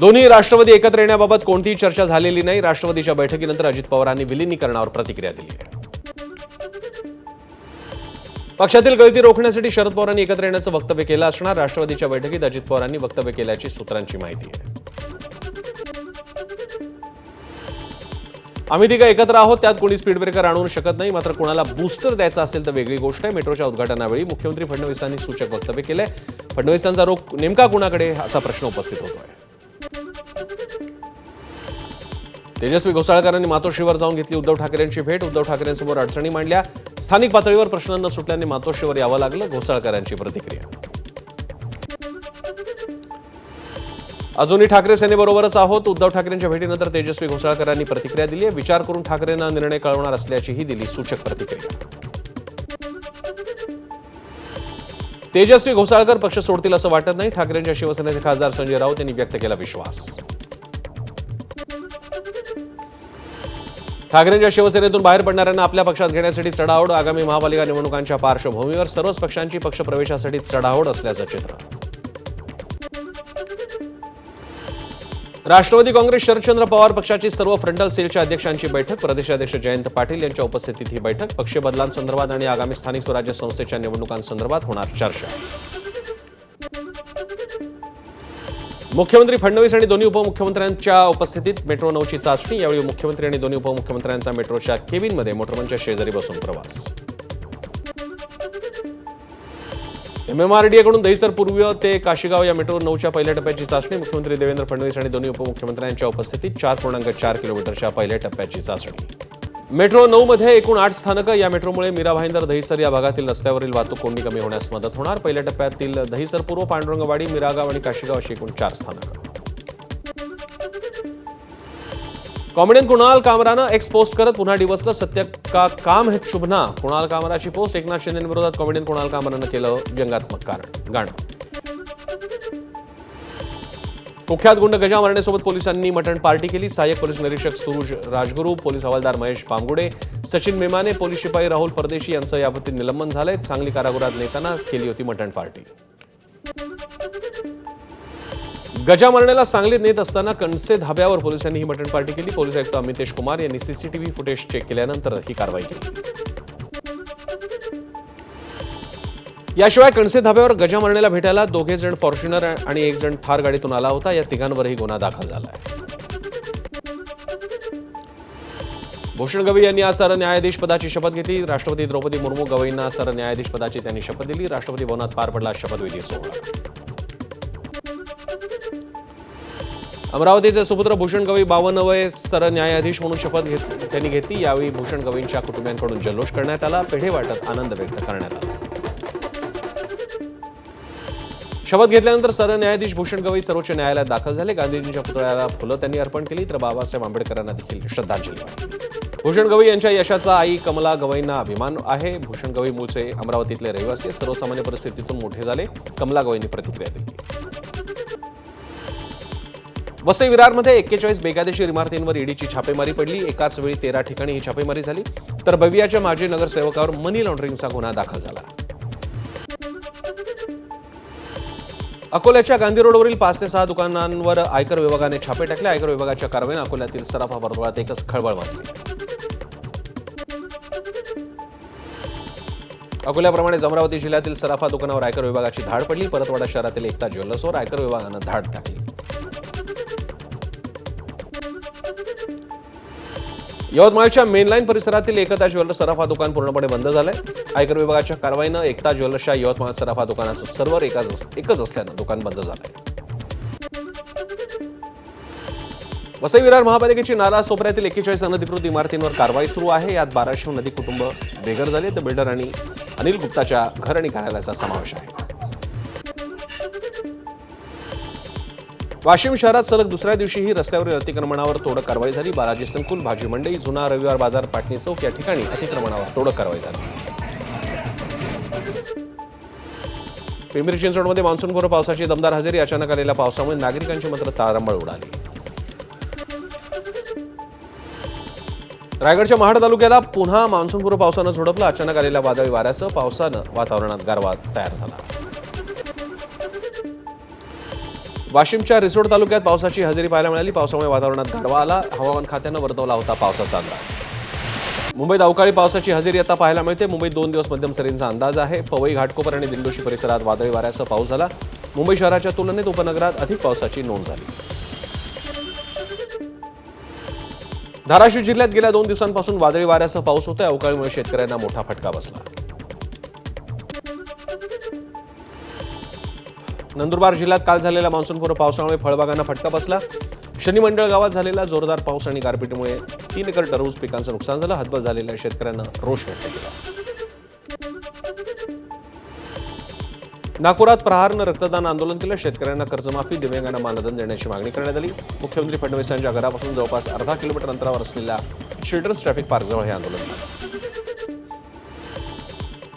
दोन्ही राष्ट्रवादी एकत्र येण्याबाबत कोणतीही चर्चा झालेली नाही. राष्ट्रवादीच्या बैठकीनंतर अजित पवारांनी विलिनीकरणावर प्रतिक्रिया दिली आहे. पक्षातील गळती रोखण्यासाठी शरद पवारांनी एकत्र येण्याचं वक्तव्य केलं असणार. राष्ट्रवादीच्या बैठकीत अजित पवारांनी वक्तव्य केल्याची सूत्रांची माहिती आहे. आम्ही तिघं एकत्र आहोत. त्यात कोणी स्पीड ब्रेकर आणू शकत नाही. मात्र कोणाला बूस्टर द्यायचा असेल तर वेगळी गोष्ट आहे. मेट्रोच्या उद्घाटनावेळी मुख्यमंत्री फडणवीसांनी सूचक वक्तव्य केलंय. फडणवीसांचा रोख नेमका कुणाकडे असा प्रश्न उपस्थित होतोय. तेजस्वी घोसाळकरांनी मातोश्रीवर जाऊन घेतली उद्धव ठाकरेंची भेट. उद्धव ठाकरेंसमोर अडचणी मांडल्या. स्थानिक पातळीवर प्रश्न न सुटल्याने मातोश्रीवर यावं लागलं घोसाळकरांची प्रतिक्रिया. अजूनही ठाकरे सेनेबरोबरच आहोत. उद्धव ठाकरेंच्या भेटीनंतर तेजस्वी घोसाळकरांनी प्रतिक्रिया दिली आहे. विचार करून ठाकरेंना निर्णय कळवणार असल्याचीही दिली सूचक प्रतिक्रिया. तेजस्वी घोसाळकर पक्ष सोडतील असं वाटत नाही. ठाकरेंच्या शिवसेनेचे खासदार संजय राऊत यांनी व्यक्त केला विश्वास. ठाकरेंच्या शिवसेनेतून बाहेर पडणाऱ्यांना आपल्या पक्षात घेण्यासाठी चढाओढ आगामी महापालिका निवडणुकांच्या पार्श्वभूमीवर सर्वच पक्षांची पक्षप्रवेशासाठी चढाओढ असल्याचं चित्र. राष्ट्रवादी काँग्रेस शरदचंद्र पवार पक्षाची सर्व फ्रंटल सेलच्या अध्यक्षांची बैठक प्रदेशाध्यक्ष जयंत पाटील यांच्या उपस्थितीत ही बैठक. पक्ष बदलांसंदर्भात आणि आगामी स्थानिक स्वराज्य संस्थेच्या निवडणुकांसंदर्भात होणार चर्चा. मुख्यमंत्री फडणवीस आणि दोन्ही उपमुख्यमंत्र्यांच्या उपस्थितीत मेट्रो नऊची चाचणी. यावेळी मुख्यमंत्री आणि दोन्ही उपमुख्यमंत्र्यांचा मेट्रोच्या केबिनमध्ये मोटरमनच्या शेजारी बसून प्रवास. एमएमआरडीएकडून दहिसर पूर्व ते काशीगाव या मेट्रो नऊच्या पहिल्या टप्प्याची चाचणी. मुख्यमंत्री देवेंद्र फडणवीस आणि दोन्ही उपमुख्यमंत्र्यांच्या उपस्थितीत चार पूर्णांक चार किलोमीटरच्या पहिल्या टप्प्याची चाचणी. मेट्रो नऊमध्ये एकूण आठ स्थानकं. या मेट्रोमुळे मीरा भाईंदर दहिसर या भागातील रस्त्यावरील वाहतूक कोंडी कमी होण्यास मदत होणार. पहिल्या टप्प्यातील दहिसर पूर्व पांडुरंगवाडी मिरागाव आणि काशीगाव अशी एकूण चार स्थानकं. कॉमेडियन कुणाल कामरानं एक्स पोस्ट करत पुन्हा डिवसलं सत्य का काम हे शुभना. कुणाल कामराची पोस्ट एकनाथ शिंदेविरोधात कॉमेडियन कुणाल कामरानं केलं व्यंगात्मक कारण. गाणं. कुख्यात गुंड गजा मारण्यासोबत पोलिसांनी मटण पार्टी केली. सहाय्यक पोलीस निरीक्षक सुरुज राजगुरू पोलीस हवालदार महेश पांगुडे सचिन मेमाने पोलीस शिपाई राहुल परदेशी यांचं याबाबतीत निलंबन झालंय. सांगली कारागृहात नेताना केली होती मटण पार्टी. गजा मारण्याला सांगलीत नेत असताना कणसे धाब्यावर पोलिसांनी ही मटण पार्टी केली. पोलीस आयुक्त अमितेश कुमार यांनी सीसीटीव्ही फुटेज चेक केल्यानंतर ही कारवाई केली. याशिवाय कणसे धाब्यावर गजा मारण्याला भेटायला दोघे जण फॉर्च्युनर आणि एक जण थार गाडीतून आला होता. या तिघांवरही गुन्हा दाखल झाला आहे भूषण गवई यांनी आज सरन्यायाधीश पदाची शपथ घेतली. राष्ट्रपती द्रौपदी मुर्मू गवईंना सरन्यायाधीश पदाची त्यांनी शपथ दिली. राष्ट्रपती भवनात पार पडला शपथविधी सोहळा. अमरावतीचे सुपुत्र भूषण गवई बावन्न वय सरन्यायाधीश म्हणून शपथ घेत त्यांनी घेतली. यावेळी भूषण गवईंच्या कुटुंबियांकडून जल्लोष करण्यात आला. पेढे वाटत आनंद व्यक्त करण्यात आला. शपथ घेतल्यानंतर सरन्यायाधीश भूषण गवई सर्वोच्च न्यायालयात दाखल झाले. गांधीजींच्या पुतळ्याला फुलं त्यांनी अर्पण केली. तर बाबासाहेब आंबेडकरांना देखील श्रद्धांजली वाहिली. भूषण गवई यांच्या यशाचा आई कमला गवईंना अभिमान आहे. भूषण गवई मूळचे अमरावतीतले रहिवासी सर्वसामान्य परिस्थितीतून मोठे झाले. कमला गवईंनी प्रतिक्रिया दिली. वसई विरारमध्ये एक्केचाळीस बेकायदेशीर इमारतींवर ईडीची छापेमारी पडली. एकाच वेळी तेरा ठिकाणी ही छापेमारी झाली. तर बवियाच्या माजी नगरसेवकावर मनी लॉन्ड्रिंगचा गुन्हा दाखल झाला. अकोल्याच्या गांधी रोडवरील पाच ते सहा दुकानांवर आयकर विभागाने छापे टाकले. आयकर विभागाच्या कारवाईने अकोल्यातील सराफा वर्तुळात एकच खळबळ वाजली अकोल्याप्रमाणेच अमरावती जिल्ह्यातील सराफा दुकानावर आयकर विभागाची धाड पडली. परतवाडा शहरातील एकता ज्वेलर्सवर आयकर विभागानं धाड टाकली. यवतमाळच्या मेनलाईन परिसरातील एकता ज्वेलर्स सराफा दुकान पूर्णपणे बंद झालंय. आयकर विभागाच्या कारवाईनं एकता ज्वेलर्सच्या यवतमाळ सराफा दुकानाचं सर्व्हर एकाच एकच असल्यानं दुकान बंद झालंय. वसई विरार महापालिकेची नाला सोपऱ्यातील एक्केचाळीस अनधिकृत इमारतींवर कारवाई सुरू आहे. यात बाराशे नदी कुटुंब बेघर झाले तर बिल्डर आणि अनिल गुप्ताच्या घर आणि कार्यालयाचा समावेश आहे. वाशिम शहरात सलग दुसऱ्या दिवशीही रस्त्यावरील अतिक्रमणावर तोडक कारवाई झाली. बालाजी संकुल भाजी मंडई जुना रविवार बाजार पाटणी चौक या ठिकाणी अतिक्रमणावर तोडक कारवाई झाली. पिंपरी चिंचवडमध्ये मान्सूनपूर्व पावसाची दमदार हजेरी अचानक आलेल्या पावसामुळे नागरिकांची मात्र तारंबळ उडाली. रायगडच्या महाड तालुक्याला पुन्हा मान्सूनपूर्व पावसानं झोडपलं. अचानक आलेल्या वादळी वाऱ्यासह पावसानं वातावरणात गारवा तयार झाला. वाशिमच्या रिसोड तालुक्यात पावसाची हजेरी पाहायला मिळाली. पावसामुळे वातावरणात गारवा आला. हवामान खात्यानं वर्तवला होता पावसाचा अंदाज. मुंबईत अवकाळी पावसाची हजेरी आता पाहायला मिळते. मुंबईत दोन दिवस मध्यम सरींचा अंदाज आहे. पवई घाटकोपर आणि दिंडोशी परिसरात वादळी वाऱ्यासह पाऊस झाला. मुंबई शहराच्या तुलनेत उपनगरात अधिक पावसाची नोंद झाली. धाराशिव जिल्ह्यात गेल्या दोन दिवसांपासून वादळी वाऱ्यासह पाऊस होतोय. अवकाळीमुळे शेतकऱ्यांना मोठा फटका बसला. नंदुरबार जिल्ह्यात काल झालेल्या मान्सूनपूर्व पावसामुळे फळबागांना फटका बसला. शनिमंडळ गावात झालेला जोरदार पाऊस आणि गारपीटीमुळे तीन एकर टरबूज पिकांचं नुकसान झालं. हतबल झालेल्या शेतकऱ्यांना रोष व्यक्त केला. नागपुरात प्रहारनं रक्तदान आंदोलन केलं. शेतकऱ्यांना कर्जमाफी दिव्यांगांना मानधन देण्याची मागणी करण्यात आली. मुख्यमंत्री फडणवीस यांच्या घरापासून जवळपास अर्धा किलोमीटर अंतरावर असलेल्या चिल्ड्रन्स ट्रॅफिक पार्कजवळ हे आंदोलन झालं.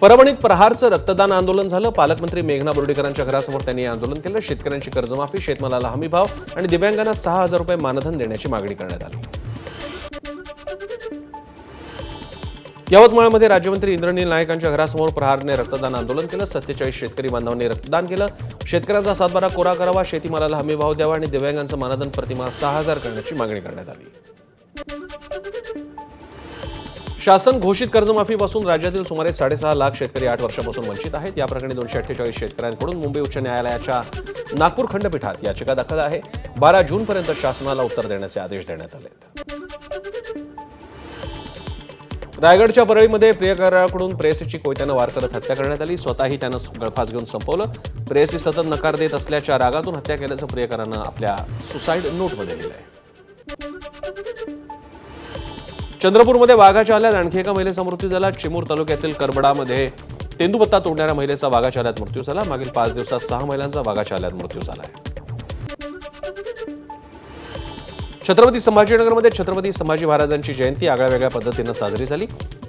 परभणीत प्रहारचं रक्तदान आंदोलन झालं. पालकमंत्री मेघना बोर्डीकरांच्या घरासमोर त्यांनी आंदोलन केलं. शेतकऱ्यांची कर्जमाफी शेतमालाला हमी भाव आणि दिव्यांगांना सहा हजार रुपये मानधन देण्याची मागणी करण्यात आली. यवतमाळमध्ये राज्यमंत्री इंद्रनील नायकांच्या घरासमोर प्रहारने रक्तदान आंदोलन केलं. सत्तेचाळीस शेतकरी बांधवांनी रक्तदान केलं. शेतकऱ्यांचा सातबारा कोरा करावा शेतीमालाला हमी भाव द्यावा आणि दिव्यांगांचं मानधन प्रतिमा सहा हजार करण्याची मागणी करण्यात आली. शासन घोषित कर्जमाफीपासून राज्यातील सुमारे साडेसहा लाख शेतकरी आठ वर्षापासून वंचित आहेत. या प्रकरणी दोनशे अठ्ठेचाळीस शेतकऱ्यांकडून मुंबई उच्च न्यायालयाच्या नागपूर खंडपीठात याचिका दाखल आहे. बारा जूनपर्यंत शासनाला उत्तर देण्याचे आदेश देण्यात आले रायगडच्या परळीमध्ये प्रियकराकडून प्रेयसीची कोयत्यानं वार करत हत्या करण्यात आली. स्वतःही त्यानं गळफास घेऊन संपवलं. प्रेयसी सतत नकार देत असल्याच्या रागातून हत्या केल्याचं प्रियकरानं आपल्या सुसाईड नोटमध्ये लिहिलं आहे चंद्रपूरमध्ये वाघाच्या हल्ल्यात आणखी एका महिलेचा मृत्यू झाला. चिमूर तालुक्यातील करबडामध्ये तेंदुपत्ता तोडणाऱ्या महिलेचा वाघाच्या हल्ल्यात मृत्यू झाला. मागील पाच दिवसात सहा महिलांचा वाघाच्या हल्ल्यात मृत्यू झाला आहे. छत्रपती संभाजीनगरमध्ये छत्रपती संभाजी महाराजांची जयंती आगळ्या वेगळ्या पद्धतीनं साजरी झाली.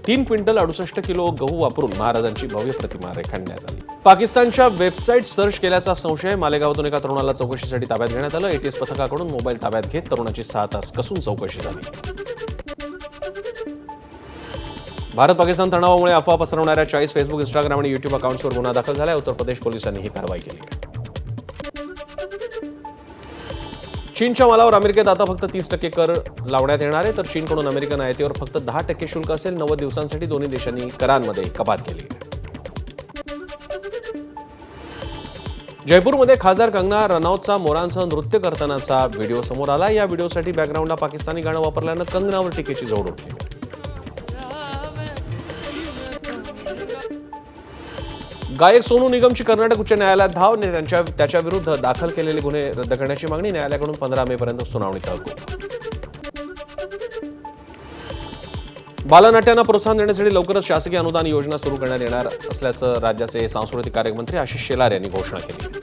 तीन क्विंटल अडुसष्ट किलो गहू वापरून महाराजांची भव्य प्रतिमा रेखाटण्यात आली. पाकिस्तानच्या वेबसाईट सर्च केल्याचा संशय मालेगावातून एका तरुणाला चौकशीसाठी ताब्यात घेण्यात आलं. एटीएस पथकाकडून मोबाईल ताब्यात घेत तरुणाची सहा तास कसून चौकशी झाली. भारत पाकिस्तान तणावामुळे अफवा पसरवणाऱ्या चाळीस फेसबुक इंस्टाग्राम आणि युट्यूब अकाउंट्सवर गुन्हा दाखल झाला उत्तर प्रदेश पोलिसांनी ही कारवाई केली. चीनच्या मालावर अमेरिकेत आता फक्त तीस टक्के कर लावण्यात येणार आहे. तर चीनकडून अमेरिकन आयातीवर फक्त दहा टक्के शुल्क असेल. नव्वद दिवसांसाठी दोन्ही देशांनी करांमध्ये कपात केली. जयपूरमध्ये खासदार कंगना रनौतचा मोरांसह नृत्य करतानाचा व्हिडिओ समोर आला. या व्हिडिओसाठी बॅकग्राऊंडला पाकिस्तानी गाणं वापरल्यानं कंगनावर टीकेची जोड उठली. गायक सोनू निगमची कर्नाटक उच्च न्यायालयात धाव त्यांच्या त्याच्या विरुद्ध दाखल केलेले गुन्हे रद्द करण्याची मागणी न्यायालयाकडून पंधरा मे पर्यंत सुनावणी तहकूब. बालनाट्यांना प्रोत्साहन देण्यासाठी लवकरच शासकीय अनुदान योजना सुरू करण्यात येणार असल्याचं राज्याचे सांस्कृतिक कार्यमंत्री आशिष शेलार यांनी घोषणा केली.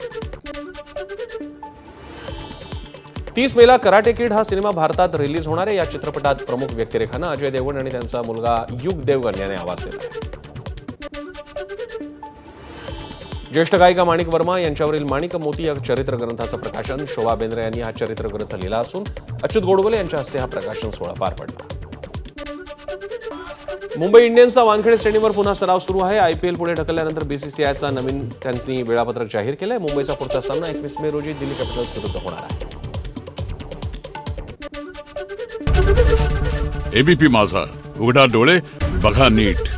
तीस मेला कराटे किड हा सिनेमा भारतात रिलीज होणार आहे. या चित्रपटात प्रमुख व्यक्तिरेखानं अजय देवगण आणि त्यांचा मुलगा युग देवगण याने आवाज दिला ज्येष्ठ गायिका माणिक वर्मा यांच्यावरील माणिक मोती या चरित्र ग्रंथाचं प्रकाशन शोभा बेंद्रे यांनी हा चरित्र ग्रंथ लिहिला असून अच्युत गोडबोले यांच्या हस्ते हा प्रकाशन सोहळा पार पडला. मुंबई इंडियन्सचा वानखेडे श्रेणीवर पुन्हा सराव सुरू आहे. आयपीएल पुढे ढकलल्यानंतर बीसीसीआयचा नवीन त्यांनी वेळापत्रक जाहीर केलंय. मुंबईचा पुढचा सामना एकवीस मे रोजी दिल्ली कॅपिटल्स विरुद्ध होणार आहे. एबीपी माझा. उघडा डोळे बघा नीट.